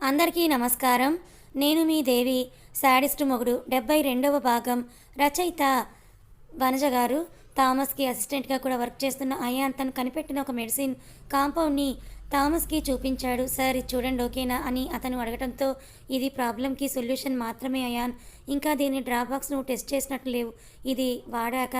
అందరికీ నమస్కారం. నేను మీ దేవి శాడిస్ట్ మొగుడు డెబ్బై రెండవ భాగం రచయిత వనజ గారు. థామస్కి అసిస్టెంట్గా కూడా వర్క్ చేస్తున్న అయాన్ తను కనిపెట్టిన ఒక మెడిసిన్ కాంపౌండ్ని థామస్కి చూపించాడు. సార్ ఇది చూడండి ఓకేనా? అని అతను అడగడంతో ఇది ప్రాబ్లంకి సొల్యూషన్ మాత్రమే అయాన్. ఇంకా దీని డ్రాబాక్స్ నువ్వు టెస్ట్ చేసినట్లు లేవు. ఇది వాడాక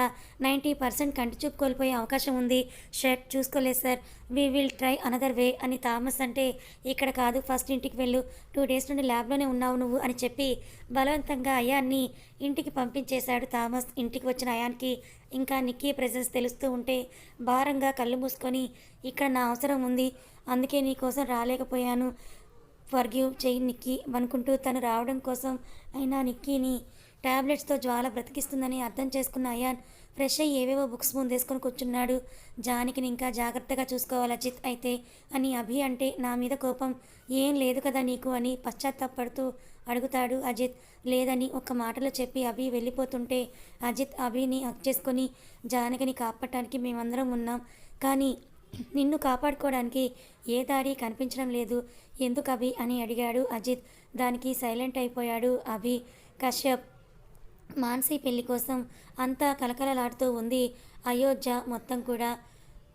నైంటీ పర్సెంట్ కంటి చూపు కోల్పోయే అవకాశం ఉంది. షర్ట్ చూసుకోలేదు sir. We will try another way అని థామస్ అంటే ఇక్కడ కాదు ఫస్ట్ ఇంటికి వెళ్ళు. టూ డేస్ నుండి ల్యాబ్లోనే ఉన్నావు నువ్వు అని చెప్పి బలవంతంగా అయాన్ని ఇంటికి పంపించేశాడు థామస్. ఇంటికి వచ్చిన అయాన్కి ఇంకా నిక్కీ ప్రెజెన్స్ తెలుస్తూ ఉంటే భారంగా కళ్ళు మూసుకొని ఇక్కడ నా అవసరం ఉంది. అందుకే నీ కోసం రాలేకపోయాను. ఫర్గివ్ చెయ్యి నిక్కీ అనుకుంటూ తను రావడం కోసం అయినా నిక్కీని టాబ్లెట్స్తో జ్వాల బ్రతికిస్తుందని అర్థం చేసుకున్న అయాన్ ఫ్రెష్ అయ్యి ఏవేవో బుక్స్ ముందేసుకొని కూర్చున్నాడు. జానకిని ఇంకా జాగ్రత్తగా చూసుకోవాలి అజిత్ అయితే అని అభి అంటే నా మీద కోపం. ఏం లేదు కదా నీకు అని పశ్చాత్తాపడుతూ అడుగుతాడు అజిత్. లేదని ఒక్క మాటలో చెప్పి అభి వెళ్ళిపోతుంటే అజిత్ అభిని హక్ చేసుకొని జానకిని కాపాడటానికి మేమందరం ఉన్నాం. కానీ నిన్ను కాపాడుకోవడానికి ఏ దారి కనిపించడం లేదు. ఎందుకు అభి? అని అడిగాడు అజిత్. దానికి సైలెంట్ అయిపోయాడు అభి. కశ్యప్ మాన్సీ పెళ్ళి కోసం అంతా కలకలలాడుతూ ఉంది. అయోధ్య మొత్తం కూడా.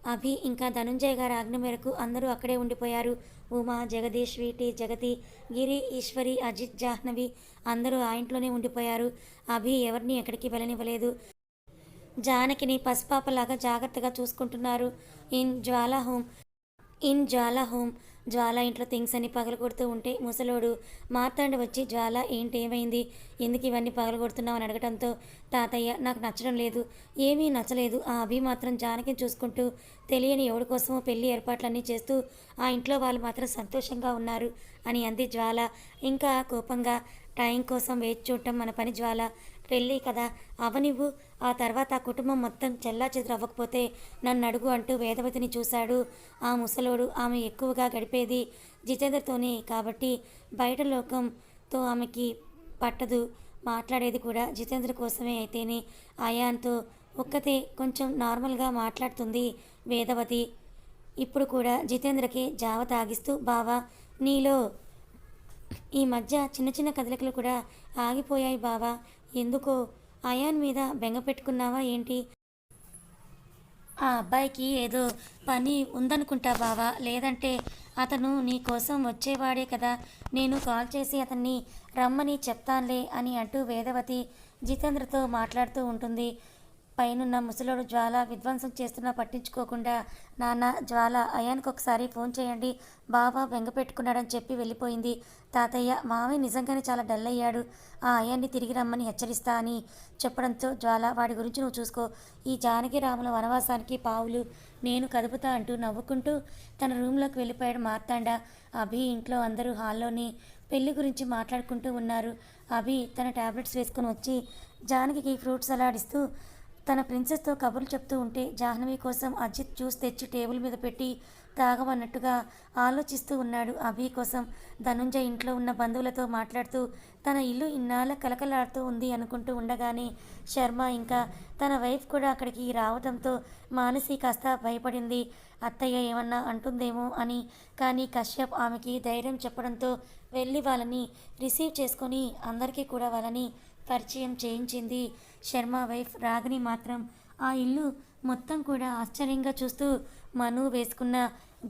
అభి ఇంకా ధనుంజయ్ గారి ఆజ్ఞ మేరకు అందరూ అక్కడే ఉండిపోయారు. ఉమా జగదీష్ వీటి జగతి గిరి ఈశ్వరి అజిత్ జాహ్నవి అందరూ ఆ ఇంట్లోనే ఉండిపోయారు. అభి ఎవరిని ఎక్కడికి వెళ్ళనివ్వలేదు. జానకిని పసిపాపలాగా జాగ్రత్తగా చూసుకుంటున్నారు. In Jwala home in Jwala home Jwala ఇంట్లో థింగ్స్ అన్ని పగలగొడుతూ ఉంటే ముసలోడు మార్తాండ వచ్చి జ్వాల ఏంటి ఏమైంది? ఎందుకు ఇవన్నీ పగలగొడుతున్నావు? అని అడగడంతో తాతయ్య నాకు నచ్చడం లేదు. ఏమీ నచ్చలేదు. ఆ అభి మాత్రం జానకిని చూసుకుంటూ తెలియని ఎవడి కోసమో పెళ్ళి ఏర్పాట్లన్నీ చేస్తూ ఆ ఇంట్లో వాళ్ళు మాత్రం సంతోషంగా ఉన్నారు అని అంది జ్వాల. ఇంకా కోపంగా టైం కోసం వేచి చూడటం మన పని జ్వాల. పెళ్ళి కదా. అవనివ్వు ఆ తర్వాత కుటుంబం మొత్తం చెల్లా అవ్వకపోతే నన్ను అడుగు అంటూ వేదవతిని చూశాడు. ఆ ముసలోడు ఆమె ఎక్కువగా గడిపేది జితేంద్రతోనే కాబట్టి బయట లోకంతో ఆమెకి పట్టదు. మాట్లాడేది కూడా జితేంద్ర కోసమే అయితేనే. ఆయాన్తో ఒక్కతే కొంచెం నార్మల్గా మాట్లాడుతుంది వేదవతి. ఇప్పుడు కూడా జితేంద్రకి జావ తాగిస్తూ బావా నీలో ఈ మధ్య చిన్న చిన్న కదలికలు కూడా ఆగిపోయాయి బావా. ఎందుకో అయాన్ మీద బెంగ పెట్టుకున్నావా ఏంటి? ఆ అబ్బాయికి ఏదో పని ఉందనుకుంటా బావా లేదంటే అతను నీ కోసం వచ్చేవాడే కదా. నేను కాల్ చేసి అతన్ని రమ్మని చెప్తానులే అని అంటూ వేదవతి జితేంద్రతో మాట్లాడుతూ ఉంటుంది. పైనున్న ముసలోడు జ్వాల విధ్వంసం చేస్తున్నా పట్టించుకోకుండా నాన్న జ్వాల అయానికి ఒకసారి ఫోన్ చేయండి. బాబా బెంగ పెట్టుకున్నాడని చెప్పి వెళ్ళిపోయింది. తాతయ్య మామయ్య నిజంగానే చాలా డల్ అయ్యాడు. ఆ అయాన్ని తిరిగి రమ్మని హెచ్చరిస్తా అని చెప్పడంతో జ్వాల వాడి గురించి నువ్వు చూసుకో. ఈ జానకి రాముల వనవాసానికి పావులు. నేను కదుపుతా అంటూ నవ్వుకుంటూ తన రూమ్లోకి వెళ్ళిపోయాడు మార్తాండ. అభి ఇంట్లో అందరూ హాల్లోని పెళ్ళి గురించి మాట్లాడుకుంటూ ఉన్నారు. అభి తన టాబ్లెట్స్ వేసుకొని వచ్చి జానకి ఫ్రూట్ సలాడ్ ఇస్తూ తన ప్రిన్సెస్తో కబుర్లు చెప్తూ ఉంటే జాహ్నవి కోసం అజిత్ జ్యూస్ తెచ్చి టేబుల్ మీద పెట్టి తాగమన్నట్టుగా ఆలోచిస్తూ ఉన్నాడు అభి కోసం. ధనుంజయ్ ఇంట్లో ఉన్న బంధువులతో మాట్లాడుతూ తన ఇల్లు ఇన్నాళ్ళ కలకలాడుతూ ఉంది అనుకుంటూ ఉండగానే శర్మ ఇంకా తన వైఫ్ కూడా అక్కడికి రావడంతో మానసి కాస్త భయపడింది. అత్తయ్య ఏమన్నా అంటుందేమో అని. కానీ కశ్యప్ ఆమెకి ధైర్యం చెప్పడంతో వెళ్ళి వాళ్ళని రిసీవ్ చేసుకొని అందరికీ కూడా వాళ్ళని పరిచయం చేయించింది. శర్మ వైఫ్ రాగిని మాత్రం ఆ ఇల్లు మొత్తం కూడా ఆశ్చర్యంగా చూస్తూ మను వేసుకున్న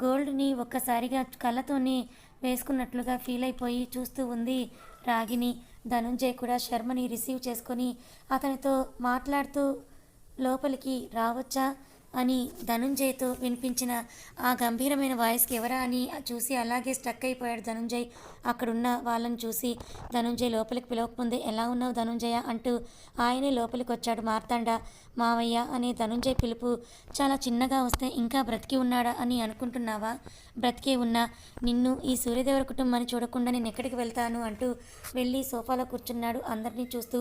గోల్డ్ని ఒక్కసారిగా కళ్ళతోనే వేసుకున్నట్లుగా ఫీల్ అయిపోయి చూస్తూ ఉంది రాగిని ధనుంజయ్ కూడా శర్మని రిసీవ్ చేసుకొని అతనితో మాట్లాడుతూ లోపలికి రావచ్చా? అని ధనుంజయ్తో వినిపించిన ఆ గంభీరమైన వాయిస్కి ఎవరా అని చూసి అలాగే స్టక్ అయిపోయాడు ధనుంజయ్. అక్కడున్న వాళ్ళని చూసి ధనుంజయ్ లోపలికి పిలవకముందే ఎలా ఉన్నావు ధనుంజయ? అంటూ ఆయనే లోపలికి వచ్చాడు మార్తాండ మావయ్య అనే ధనుంజయ్ పిలుపు చాలా చిన్నగా వస్తే ఇంకా బ్రతికి ఉన్నాడా అని అనుకుంటున్నావా? బ్రతికే ఉన్నా నిన్ను ఈ సూర్యదేవర కుటుంబాన్ని చూడకుండా నేను ఎక్కడికి వెళ్తాను అంటూ వెళ్ళి సోఫాలో కూర్చున్నాడు. అందరినీ చూస్తూ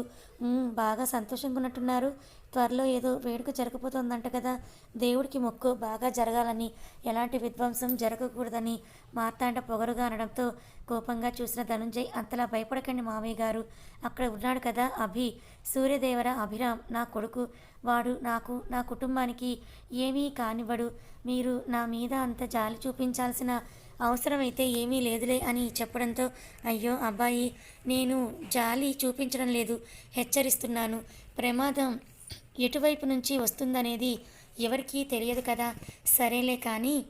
బాగా సంతోషంగా ఉన్నట్టున్నారు త్వరలో ఏదో వేడుక జరగబోతోందంట కదా. దేవుడికి మొక్కు బాగా జరగాలని ఎలాంటి విధ్వంసం జరగకూడదని మార్తాండ పొగరుగా అనడంతో కోపంగా చూసిన ధనుంజయ్ అంతలా భయపడకండి మామయ్య గారు. అక్కడ ఉన్నాడు కదా అభి. సూర్యదేవర అభిరామ్ నా కొడుకు. వాడు నాకు నా కుటుంబానికి ఏమీ కానివ్వడు. మీరు నా మీద అంత జాలి చూపించాల్సిన అవసరమైతే ఏమీ లేదులే అని చెప్పడంతో అయ్యో అబ్బాయి నేను జాలి చూపించడం లేదు. హెచ్చరిస్తున్నాను. ప్రమాదం ఎటువైపు నుంచి వస్తుందనేది ఎవరికీ తెలియదు కదా. సరేలే కానీ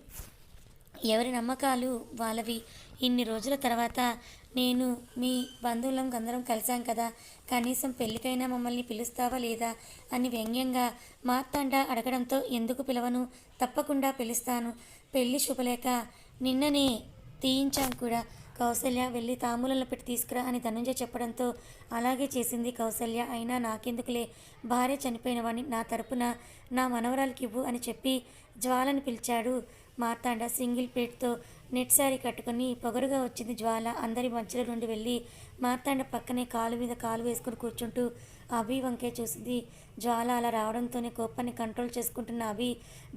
ఎవరి నమ్మకాలు వాళ్ళవి. ఇన్ని రోజుల తర్వాత నేను మీ బంధువులం అందరం కలిసాం కదా. కనీసం పెళ్ళికైనా మమ్మల్ని పిలుస్తావా లేదా అని వ్యంగ్యంగా మార్తాండ అడగడంతో ఎందుకు పిలవను? తప్పకుండా పిలుస్తాను. పెళ్ళి శుభలేక నిన్ననే తీయించాం కూడా. కౌసల్య వెళ్ళి తాంబూలంలో పెట్టి తీసుకురా అని ధనుంజయ చెప్పడంతో అలాగే చేసింది. కౌసల్య అయినా నాకెందుకులే? భార్య చనిపోయిన వాడిని నా తరపున నా మనవరాలకి ఇవ్వు అని చెప్పి జ్వాలని పిలిచాడు మార్తాండ. సింగిల్ ప్లేట్తో నెట్ శారీ కట్టుకొని పొగరుగా వచ్చింది జ్వాల. అందరి మధ్యలో నుండి వెళ్ళి మార్తాండ పక్కనే కాలు మీద కాలు వేసుకుని కూర్చుంటూ అభి వంకే చూసింది. జ్వాల అలా రావడంతోనే కోపాన్ని కంట్రోల్ చేసుకుంటున్న అభి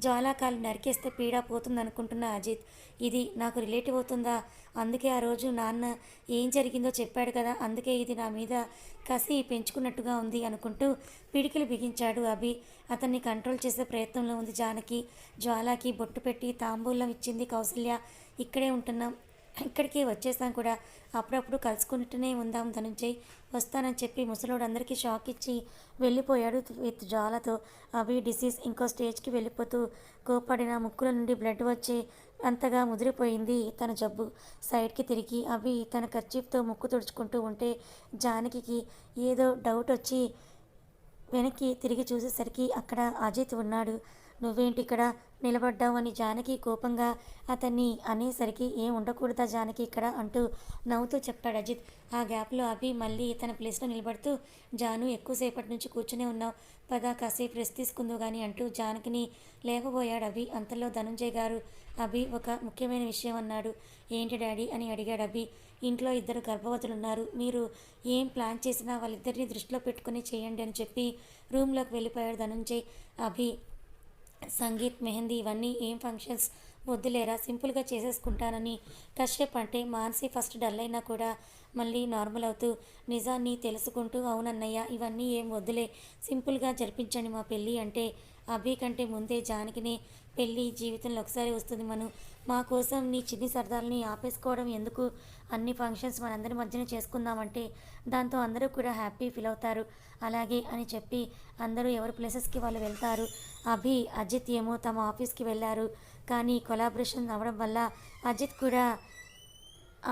జ్వాల కాలు నరికేస్తే పీడా పోతుంది అనుకుంటున్న అజిత్. ఇది నాకు రిలేటివ్ అవుతుందా? అందుకే ఆ రోజు నాన్న ఏం జరిగిందో చెప్పాడు కదా అందుకే ఇది నా మీద కసి పెంచుకున్నట్టుగా ఉంది అనుకుంటూ పిడికిలు బిగించాడు అభి. అతన్ని కంట్రోల్ చేసే ప్రయత్నంలో ఉంది జానకి. జ్వాలకి బొట్టు పెట్టి తాంబూలం ఇచ్చింది కౌసల్య. ఇక్కడే ఉంటున్నాం. ఇక్కడికి వచ్చేసాం కూడా. అప్పుడప్పుడు కలుసుకుంటూనే ఉందాం ధనుంజయ్. వస్తానని చెప్పి ముసలోడు అందరికీ షాక్ ఇచ్చి వెళ్ళిపోయాడు విత్ జ్వాలతో. అవి డిసీజ్ ఇంకో స్టేజ్కి వెళ్ళిపోతూ కోపడిన ముక్కుల నుండి బ్లడ్ వచ్చి అంతగా ముదిరిపోయింది తన జబ్బు. సైడ్కి తిరిగి అవి తన కర్చీఫ్తో ముక్కు తుడుచుకుంటూ ఉంటే జానకి ఏదో డౌట్ వచ్చి వెనక్కి తిరిగి చూసేసరికి అక్కడ అజిత్ ఉన్నాడు. నువ్వేంటి ఇక్కడ నిలబడ్డావు? అని జానకి కోపంగా అతన్ని అనేసరికి ఏం ఉండకూడదా జానకి ఇక్కడ? అంటూ నవ్వుతూ చెప్పాడు అజిత్. ఆ గ్యాప్లో అభి మళ్ళీ తన ప్లేస్లో నిలబడుతూ జాను ఎక్కువసేపటి నుంచి కూర్చునే ఉన్నావు. పదా కాసేపు రెస్ట్ తీసుకుందో కానీ అంటూ జానకిని లేవబోయాడు అభి. అంతలో ధనుంజయ్ గారు అభి ఒక ముఖ్యమైన విషయం అన్నాడు. ఏంటి డాడీ అని అడిగాడు అభి ఇంట్లో ఇద్దరు గర్భవతులున్నారు. మీరు ఏం ప్లాన్ చేసినా వాళ్ళిద్దరిని దృష్టిలో పెట్టుకుని చేయండి అని చెప్పి రూమ్లోకి వెళ్ళిపోయాడు ధనుంజయ్. అభి సంగీత్ మెహందీ ఇవన్నీ ఏం ఫంక్షన్స్? వద్దులేరా సింపుల్గా చేసేసుకుంటానని. కశ్యప్ అంటే మానసి ఫస్ట్ డల్ అయినా కూడా మళ్ళీ నార్మల్ అవుతూ నిజాన్ని తెలుసుకుంటూ అవునన్నయ్య ఇవన్నీ ఏం వద్దులే. సింపుల్గా జరిపించండి మా పెళ్ళి అంటే అభి కంటే ముందే జానకిని పెళ్ళి జీవితంలో ఒకసారి వస్తుంది మనం. మా కోసం నీ చిన్ని సరదాలని ఆపేసుకోవడం ఎందుకు? అన్ని ఫంక్షన్స్ మనందరి మధ్యన చేసుకుందామంటే దాంతో అందరూ కూడా హ్యాపీ ఫీల్ అవుతారు. అలాగే అని చెప్పి అందరూ ఎవరి ప్లేసెస్కి వాళ్ళు వెళ్తారు. అభి అజిత్ ఏమో తమ ఆఫీస్కి వెళ్ళారు. కానీ కొలాబరేషన్ అవ్వడం వల్ల అజిత్ కూడా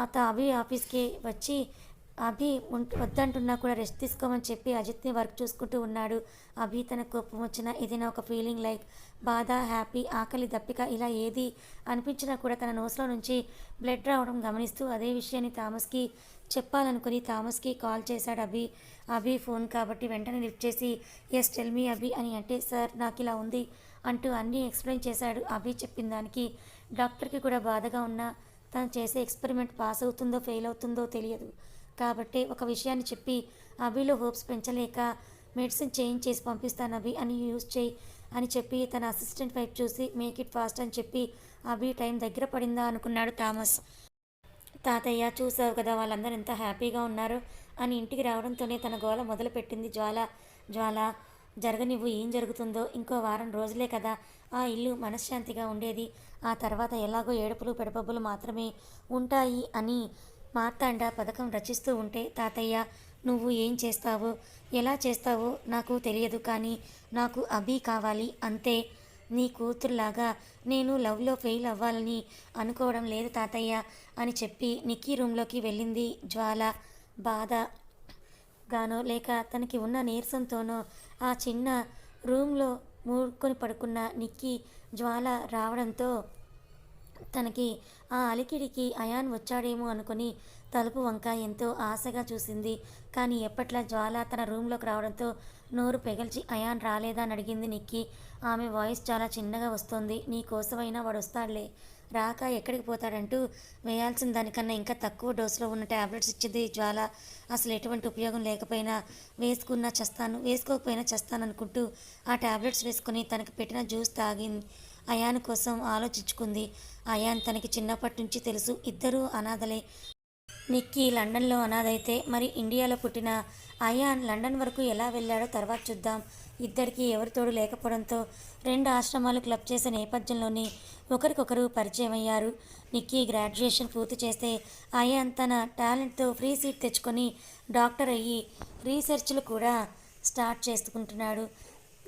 అత అభి ఆఫీస్కి వచ్చి అభి వద్దంటున్నా కూడా రెస్ట్ తీసుకోమని చెప్పి అజిత్ని వర్క్ చూసుకుంటూ ఉన్నాడు. అభి తన కోపం వచ్చిన ఏదైనా ఒక ఫీలింగ్ లైక్ బాధ హ్యాపీ ఆకలి దప్పిక ఇలా ఏది అనిపించినా కూడా తన నోస్లో నుంచి బ్లడ్ రావడం గమనిస్తూ అదే విషయాన్ని థామస్కి చెప్పాలనుకుని థామస్కి కాల్ చేశాడు అభి. అభి ఫోన్ కాబట్టి వెంటనే లిఫ్ట్ చేసి ఎస్ టెల్ మీ అభి అని అంటే సార్ నాకు ఇలా ఉంది అంటూ అన్నీ ఎక్స్ప్లెయిన్ చేశాడు. అభి చెప్పిన దానికి డాక్టర్కి కూడా బాధగా ఉన్నా తను చేసే ఎక్స్పెరిమెంట్ పాస్ అవుతుందో ఫెయిల్ అవుతుందో తెలియదు. కాబట్టి ఒక విషయాన్ని చెప్పి అభిలో హోప్స్ పెంచలేక మెడిసిన్ చేంజ్ చేసి పంపిస్తాను అభి అని యూజ్ చేయి అని చెప్పి తన అసిస్టెంట్ వైపు చూసి మేక్ ఇట్ ఫాస్ట్ అని చెప్పి అభి టైం దగ్గర పడిందా అనుకున్నాడు థామస్. తాతయ్య చూసావు కదా వాళ్ళందరూ ఎంత హ్యాపీగా ఉన్నారు అని ఇంటికి రావడంతోనే తన గోల మొదలుపెట్టింది జ్వాల. జ్వాల జరగనివ్వు ఏం జరుగుతుందో ఇంకో వారం రోజులే కదా. ఆ ఇల్లు మనశ్శాంతిగా ఉండేది. ఆ తర్వాత ఎలాగో ఏడుపులు పెడపబ్బులు మాత్రమే ఉంటాయి అని మార్తాండ పథకం రచిస్తూ ఉంటే తాతయ్య నువ్వు ఏం చేస్తావో ఎలా చేస్తావో నాకు తెలియదు కానీ నాకు అభి కావాలి అంతే. నీ కూతురులాగా నేను లవ్లో ఫెయిల్ అవ్వాలని అనుకోవడం లేదు తాతయ్య అని చెప్పి నిక్కీ రూమ్లోకి వెళ్ళింది జ్వాల. బాధ గానో లేక తనకి ఉన్న నీరసంతోనో ఆ చిన్న రూమ్లో మూడుకొని పడుకున్న నిక్కీ జ్వాల రావడంతో తనకి ఆ అలికిడికి అయాన్ వచ్చాడేమో అనుకుని తలుపు వంక ఎంతో ఆశగా చూసింది. కానీ ఎప్పట్లా జ్వాల తన రూమ్లోకి రావడంతో నోరు పెగల్చి అయాన్ రాలేదా అని అడిగింది నిక్కి. ఆమె వాయిస్ చాలా చిన్నగా వస్తోంది. నీ కోసమైనా వాడు వస్తాడులే. రాక ఎక్కడికి పోతాడంటూ వేయాల్సిన దానికన్నా ఇంకా తక్కువ డోసులో ఉన్న ట్యాబ్లెట్స్ ఇచ్చింది జ్వాల. అసలు ఎటువంటి ఉపయోగం లేకపోయినా వేసుకున్నా చస్తాను వేసుకోకపోయినా చస్తాను అనుకుంటూ ఆ ట్యాబ్లెట్స్ వేసుకుని తనకు పెట్టిన జ్యూస్ తాగింది. అయాన్ కోసం ఆలోచించుకుంది. అయాన్ తనకి చిన్నప్పటి నుంచి తెలుసు. ఇద్దరూ అనాథలే. నిక్కీ లండన్లో అనాథైతే మరి ఇండియాలో పుట్టిన అయాన్ లండన్ వరకు ఎలా వెళ్ళాడో తర్వాత చూద్దాం. ఇద్దరికీ ఎవరి తోడు లేకపోవడంతో రెండు ఆశ్రమాలు క్లబ్ చేసే నేపథ్యంలోనే ఒకరికొకరు పరిచయం అయ్యారు నిక్కీ గ్రాడ్యుయేషన్ పూర్తి చేస్తే అయాన్ తన టాలెంట్తో ఫ్రీ సీట్ తెచ్చుకొని డాక్టర్ అయ్యి రీసెర్చ్లు కూడా స్టార్ట్ చేసుకుంటున్నాడు.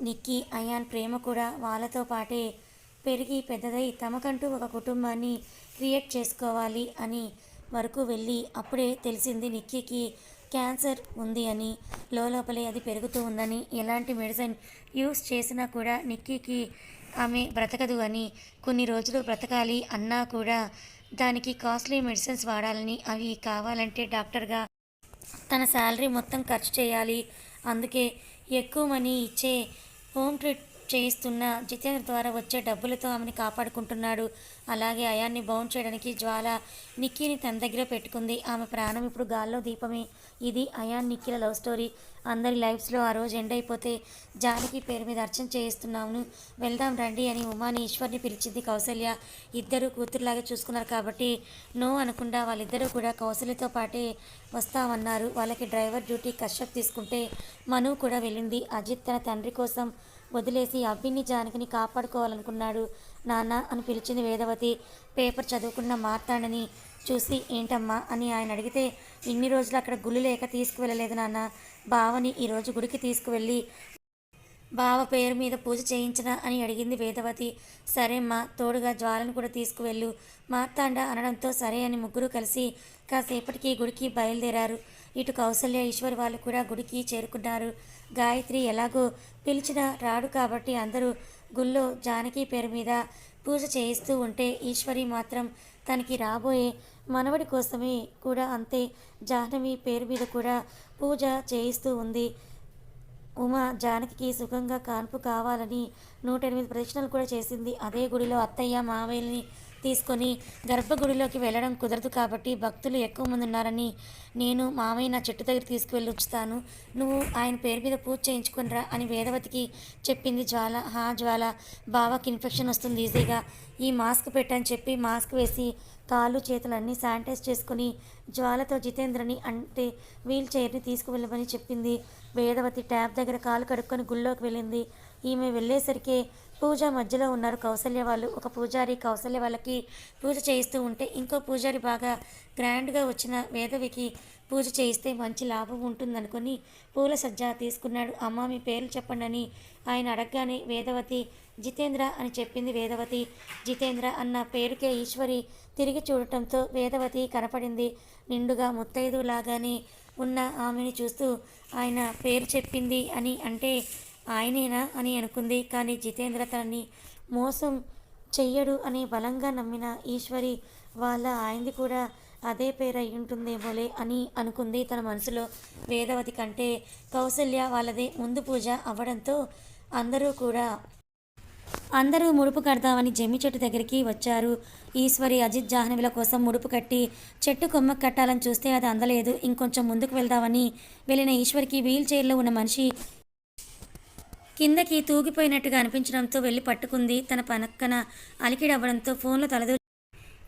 నిక్కీ అయాన్ ప్రేమ కూడా వాళ్ళతో పాటే పెరిగి పెద్దదై తమకంటూ ఒక కుటుంబాన్ని క్రియేట్ చేసుకోవాలి అని వరకు వెళ్ళి అప్పుడే తెలిసింది నిక్కీకి క్యాన్సర్ ఉంది అని. లోపలే అది పెరుగుతూ ఉందని. ఎలాంటి మెడిసిన్ యూస్ చేసినా కూడా నిక్కీకి ఆమె బ్రతకదు అని. కొన్ని రోజులు బ్రతకాలి అన్నా కూడా దానికి కాస్ట్లీ మెడిసిన్స్ వాడాలని అవి కావాలంటే డాక్టర్గా తన శాలరీ మొత్తం ఖర్చు చేయాలి. అందుకే ఎక్కువ మనీ ఇచ్చే హోమ్ ట్రీట్ చేయిస్తున్న జితేంద్ర ద్వారా వచ్చే డబ్బులతో ఆమెను కాపాడుకుంటున్నాడు. అలాగే అయాన్ని బౌన్ చేయడానికి జ్వాల నిక్కీని తన దగ్గర పెట్టుకుంది. ఆమె ప్రాణం ఇప్పుడు గాల్లో దీపమే. ఇది అయాన్ నిక్కీల లవ్ స్టోరీ. అందరి లైఫ్స్లో ఆ రోజు ఎండ్ అయిపోతే జానకి పేరు మీద అర్చన చేయిస్తున్నాము వెళ్దాం రండి అని ఉమాని ఈశ్వర్ని పిలిచింది కౌసల్య. ఇద్దరు కూతురులాగా చూసుకున్నారు కాబట్టి నో అనకుండా వాళ్ళిద్దరూ కూడా కౌసల్యతో పాటే వస్తామన్నారు. వాళ్ళకి డ్రైవర్ డ్యూటీ కశ్యప్ తీసుకుంటే మను కూడా వెళ్ళింది. అజిత్ తన తండ్రి కోసం వదిలేసి అబ్బిని జానకిని కాపాడుకోవాలనుకున్నాడు నాన్న అని పిలిచింది వేదవతి. పేపర్ చదువుకున్న మార్తాండని చూసి ఏంటమ్మా అని ఆయన అడిగితే ఇన్ని రోజులు అక్కడ గుళ్ళు లేక తీసుకువెళ్ళలేదు నాన్న. బావని ఈరోజు గుడికి తీసుకువెళ్ళి బావ పేరు మీద పూజ చేయించనా అని అడిగింది వేదవతి. సరేమ్మా తోడుగా జ్వాలను కూడా తీసుకువెళ్ళు మార్తాండ అనడంతో సరే అని ముగ్గురు కలిసి కాసేపటికి గుడికి బయలుదేరారు. ఇటు కౌసల్య ఈశ్వర్ వాళ్ళు కూడా గుడికి చేరుకున్నారు. గాయత్రి ఎలాగో పిలిచినా రాడు కాబట్టి అందరూ గుళ్ళో జానకి పేరు మీద పూజ చేయిస్తూ ఉంటే ఈశ్వరి మాత్రం తనకి రాబోయే మనవడి కోసమే కూడా అంతే. జాహ్నవి పేరు మీద కూడా పూజ చేయిస్తూ ఉంది. ఉమ జానకికి సుఖంగా కాన్పు కావాలని నూట ఎనిమిది ప్రదక్షిణలు కూడా చేసింది. అదే గుడిలో అత్తయ్య మావయ్యని తీసుకొని గర్భగుడిలోకి వెళ్ళడం కుదరదు కాబట్టి భక్తులు ఎక్కువ మంది ఉన్నారని నేను మామయ్య నా చెట్టు దగ్గర తీసుకువెళ్ళి ఉంచుతాను. నువ్వు ఆయన పేరు మీద పూజ చేయించుకునిరా అని వేదవతికి చెప్పింది జ్వాల. హా జ్వాల బావకి ఇన్ఫెక్షన్ వస్తుంది ఈజీగా. ఈ మాస్క్ పెట్టని చెప్పి మాస్క్ వేసి కాళ్ళు చేతులన్నీ శానిటైజ్ చేసుకుని జ్వాలతో జితేంద్రని అంటే వీల్ చైర్ని తీసుకువెళ్ళమని చెప్పింది. వేదవతి ట్యాబ్ దగ్గర కాలు కడుక్కొని గుళ్ళోకి వెళ్ళింది. ఈమె వెళ్ళేసరికి పూజ మధ్యలో ఉన్నారు కౌసల్య వాళ్ళు. ఒక పూజారి కౌసల్య వాళ్ళకి పూజ చేయిస్తూ ఉంటే ఇంకో పూజారి బాగా గ్రాండ్గా వచ్చిన వేదవికి పూజ చేయిస్తే మంచి లాభం ఉంటుందనుకొని పూల సజ్జ తీసుకున్నాడు. అమ్మ మీ పేర్లు చెప్పండి అని ఆయన అడగగానే వేదవతి జితేంద్ర అని చెప్పింది వేదవతి. జితేంద్ర అన్న పేరుకే ఈశ్వరి తిరిగి చూడటంతో వేదవతి కనపడింది. నిండుగా ముత్తైదు లాగానే ఉన్న ఆమెని చూస్తూ ఆయన పేరు చెప్పింది అని అంటే ఆయనేనా అని అనుకుంది. కానీ జితేంద్ర తనని మోసం చెయ్యడు అని బలంగా నమ్మిన ఈశ్వరి వాళ్ళ ఆయనది కూడా అదే పేరు అయి ఉంటుందేమోలే అని అనుకుంది. తన మనసులో వేదవతి కంటే కౌసల్య వాళ్ళదే ముందు పూజ అవ్వడంతో అందరూ కూడా అందరూ ముడుపు కడతామని జమ్మి చెట్టు దగ్గరికి వచ్చారు. ఈశ్వరి అజిత్ జాహ్నవిల కోసం ముడుపు కట్టి చెట్టు కొమ్మ కట్టాలని చూస్తే అది అందలేదు. ఇంకొంచెం ముందుకు వెళ్దామని వెళ్ళిన ఈశ్వరికి వీల్ చైర్లో ఉన్న మనిషి కిందకి తూగిపోయినట్టుగా అనిపించడంతో వెళ్ళి పట్టుకుంది. తన పనక్కన అలికిడవ్వడంతో ఫోన్లో తలదూ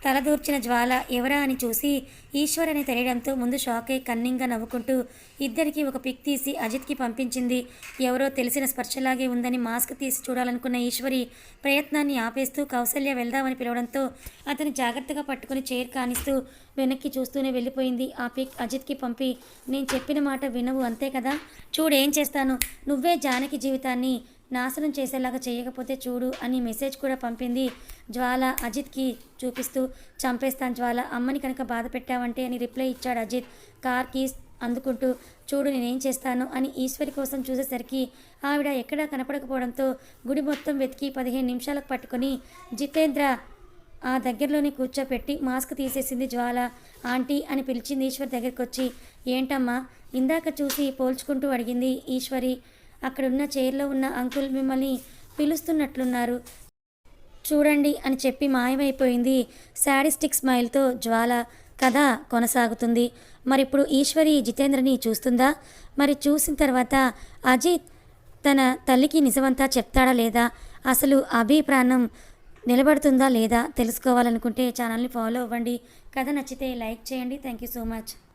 తలదూర్చిన జ్వాల ఎవరా అని చూసి ఈశ్వర్ అని తెలియడంతో ముందు షాకే కన్నింగా నవ్వుకుంటూ ఇద్దరికి ఒక పిక్ తీసి అజిత్కి పంపించింది. ఎవరో తెలిసిన స్పర్శలాగే ఉందని మాస్క్ తీసి చూడాలనుకున్న ఈశ్వరి ప్రయత్నాన్ని ఆపేస్తూ కౌసల్య వెళ్దామని పిలవడంతో అతను జాగ్రత్తగా పట్టుకుని చైర్ కానిస్తూ వెనక్కి చూస్తూనే వెళ్ళిపోయింది. ఆ పిక్ అజిత్కి పంపి నేను చెప్పిన మాట వినవు అంతే కదా? చూడేం చేస్తాను? నువ్వే జానకి జీవితాన్ని నాశనం చేసేలాగా చేయకపోతే చూడు అని మెసేజ్ కూడా పంపింది. జ్వాల అజిత్కి చూపిస్తూ చంపేస్తాను జ్వాల అమ్మని కనుక బాధ పెట్టావంటే అని రిప్లై ఇచ్చాడు అజిత్. కార్ కీస్ అందుకుంటూ చూడు నేనేం చేస్తాను అని ఈశ్వరి కోసం చూసేసరికి ఆవిడ ఎక్కడా కనపడకపోవడంతో గుడి మొత్తం వెతికి పదిహేను నిమిషాలకు పట్టుకొని జితేంద్ర ఆ దగ్గరలోనే కూర్చోపెట్టి మాస్క్ తీసేసింది జ్వాల. ఆంటీ అని పిలిచింది ఈశ్వర్ దగ్గరికి వచ్చి ఏంటమ్మా? ఇందాక చూసి పోల్చుకుంటూ అడిగింది ఈశ్వరి. అక్కడున్న చైర్లో ఉన్న అంకుల్ మిమ్మల్ని పిలుస్తున్నట్లున్నారు. చూడండి అని చెప్పి మాయమైపోయింది. శాడిస్టిక్ స్మైల్తో జ్వాల కథ కొనసాగుతుంది. మరి ఇప్పుడు ఈశ్వరి జితేంద్రని చూస్తుందా? మరి చూసిన తర్వాత అజిత్ తన తల్లికి నిజమంతా చెప్తాడా లేదా? అసలు అభి ప్రాణం నిలబడుతుందా లేదా తెలుసుకోవాలనుకుంటే ఛానల్ని ఫాలో అవ్వండి. కథ నచ్చితే లైక్ చేయండి. Thank you so much.